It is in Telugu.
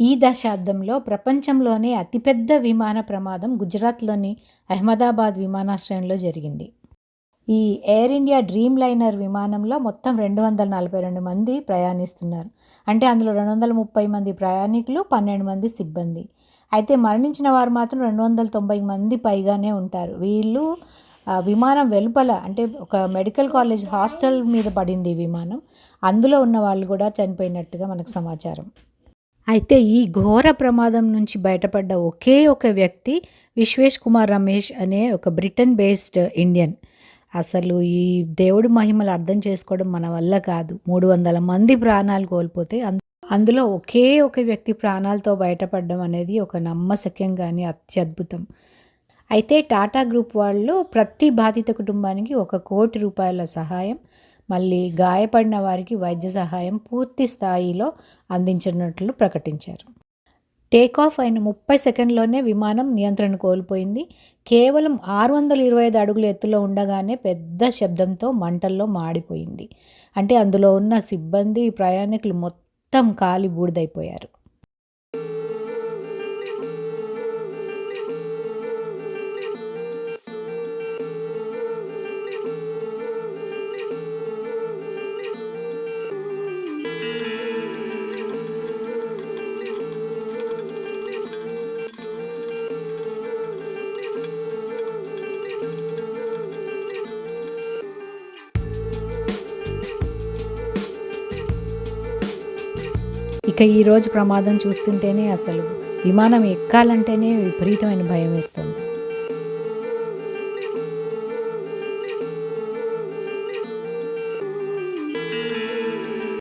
ఈ దశాబ్దంలో ప్రపంచంలోనే అతిపెద్ద విమాన ప్రమాదం గుజరాత్లోని అహ్మదాబాద్ విమానాశ్రయంలో జరిగింది. ఈ ఎయిర్ ఇండియా డ్రీమ్ లైనర్ విమానంలో మొత్తం రెండు వందల నలభై రెండు మంది ప్రయాణిస్తున్నారు. అంటే అందులో రెండు వందల ముప్పై మంది ప్రయాణికులు పన్నెండు మంది సిబ్బంది. అయితే మరణించిన వారు మాత్రం రెండు వందల తొంభై మంది పైగానే ఉంటారు. వీళ్ళు విమానం వెలుపల అంటే ఒక మెడికల్ కాలేజ్ హాస్టల్ మీద పడింది విమానం. అందులో ఉన్న వాళ్ళు కూడా చనిపోయినట్టుగా మనకు సమాచారం. అయితే ఈ ఘోర ప్రమాదం నుంచి బయటపడ్డ ఒకే ఒక వ్యక్తి విశ్వేష్ కుమార్ రమేష్ అనే ఒక బ్రిటన్ బేస్డ్ ఇండియన్. అసలు ఈ దేవుడి మహిమలు అర్థం చేసుకోవడం మన వల్ల కాదు. మూడు వందల మంది ప్రాణాలు కోల్పోతే అందులో ఒకే ఒక వ్యక్తి ప్రాణాలతో బయటపడడం అనేది ఒక నమ్మశక్యం కానీ అత్యద్భుతం. అయితే టాటా గ్రూప్ వాళ్ళు ప్రతి బాధిత కుటుంబానికి ఒక కోటి రూపాయల సహాయం మళ్ళీ గాయపడిన వారికి వైద్య సహాయం పూర్తి స్థాయిలో అందించినట్లు ప్రకటించారు. టేక్ ఆఫ్ అయిన ముప్పై సెకండ్లోనే విమానం నియంత్రణ కోల్పోయింది. కేవలం ఆరు వందల ఇరవై ఐదు అడుగుల ఎత్తులో ఉండగానే పెద్ద శబ్దంతో మంటల్లో మాడిపోయింది. అంటే అందులో ఉన్న సిబ్బంది ప్రయాణికులు మొత్తం కాలి బూడిదైపోయారు. ఇక ఈరోజు ప్రమాదం చూస్తుంటేనే అసలు విమానం ఎక్కాలంటేనే విపరీతమైన భయం వేస్తుంది.